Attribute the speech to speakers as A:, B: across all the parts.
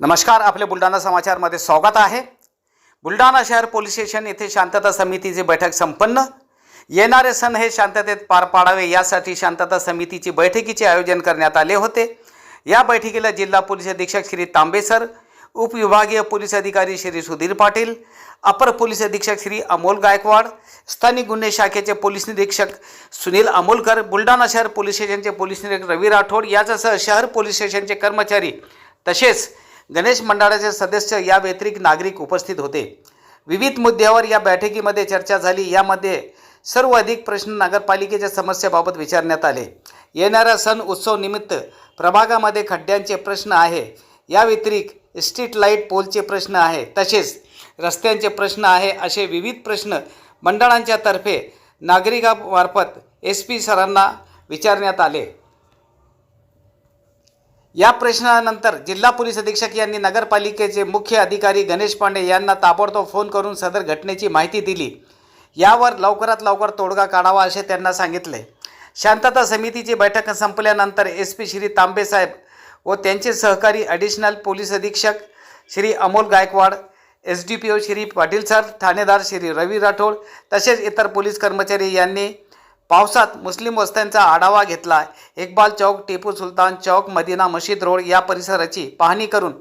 A: नमस्कार आपले बुलढाणा समाचारमध्ये स्वागत आहे. बुलढाणा शहर पोलीस स्टेशन येथे शांतता समितीची बैठक संपन्न. येणारे सण हे शांततेत पार पाडावे यासाठी शांतता समितीची बैठकीचे आयोजन करण्यात आले होते. या बैठकीला जिल्हा पोलीस अधीक्षक श्री तांबेसर उपविभागीय पोलीस अधिकारी श्री सुधीर पाटील अपर पोलीस अधीक्षक श्री अमोल गायकवाड स्थानिक गुन्हे शाखेचे पोलीस निरीक्षक सुनील अमोलकर बुलढाणा शहर पोलीस स्टेशनचे पोलीस निरीक्षक रवी राठोड याच्यासह शहर पोलीस स्टेशनचे कर्मचारी तसेच गणेश मंडळाचे सदस्य या व्यतिरिक्त नागरिक उपस्थित होते. विविध मुद्द्यावर या बैठकीमध्ये चर्चा झाली. यामध्ये सर्व अधिक प्रश्न नगरपालिकेच्या समस्याबाबत विचारण्यात आले. येणाऱ्या सण उत्सव निमित्त प्रभागामध्ये खड्ड्यांचे प्रश्न आहे. या व्यतिरिक्त स्ट्रीट लाइट पोलचे प्रश्न आहे. तसेच रस्त्यांचे प्रश्न आहे असे विविध प्रश्न मंडळांच्या तर्फे नागरिकामार्फत एस पी सरांना विचारण्यात आले. या प्रश्नानंतर जिल्हा पोलीस अधीक्षक यांनी नगरपालिकेचे मुख्य अधिकारी गणेश पांडे यांना ताबडतोब फोन करून सदर घटनेची माहिती दिली. यावर लवकरात लवकर तोडगा काढावा असे त्यांना सांगितले. शांतता समितीची बैठक संपल्यानंतर एस पी श्री तांबेसाहेब व त्यांचे सहकारी ॲडिशनल पोलीस अधीक्षक Shri Amol Gaikwad S D P O Shri Patil sir ठाणेदार श्री रवी राठोड तसेच इतर पोलीस कर्मचारी यांनी पावसात मुस्लिम वस्त्यांचा आढावा घेतला इक्बाल चौक टिपू सुलतान चौक मदिना मशीद रोड या परिसराची पाहणी करून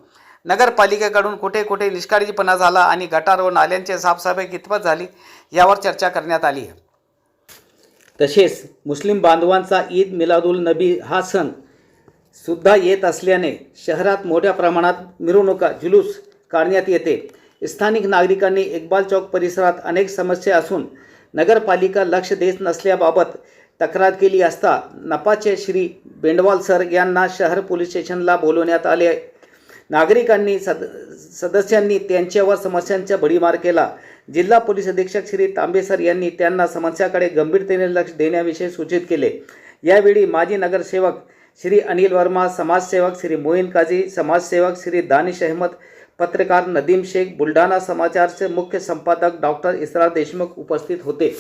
A: नगरपालिकेकडून कुठे कुठे निष्काळजीपणा झाला आणि गटार व नाल्यांची साफसफाई कितपत झाली यावर चर्चा करण्यात आली. तसेच मुस्लिम बांधवांचा ईद मिलादुल नबी हा सण सुद्धा येत असल्याने शहरात मोठ्या प्रमाणात मिरवणुका जुलूस काढण्यात येते. स्थानिक नागरिकांनी इक्बाल चौक परिसरात अनेक समस्या असून नगरपालिका लक्ष देत नसल्याबाबत तक्रार केली असता नपाचे श्री बेंडवाल सर यांना शहर पोलीस स्टेशनला बोलवण्यात आले. नागरिकांनी सद सदस्यांनी त्यांच्यावर समस्यांचा भडीमार केला. जिल्हा पोलीस अधीक्षक श्री तांबे सर यांनी त्यांना समस्याकडे गंभीरतेने लक्ष देण्याविषयी सूचित केले. यावेळी माजी नगरसेवक श्री अनिल वर्मा समाजसेवक श्री मोईन काझी समाजसेवक श्री दानिश अहमद पत्रकार नदीम शेख बुलढाणा समाचारचे मुख्य संपादक डॉक्टर इसरार देशमुख उपस्थित होते.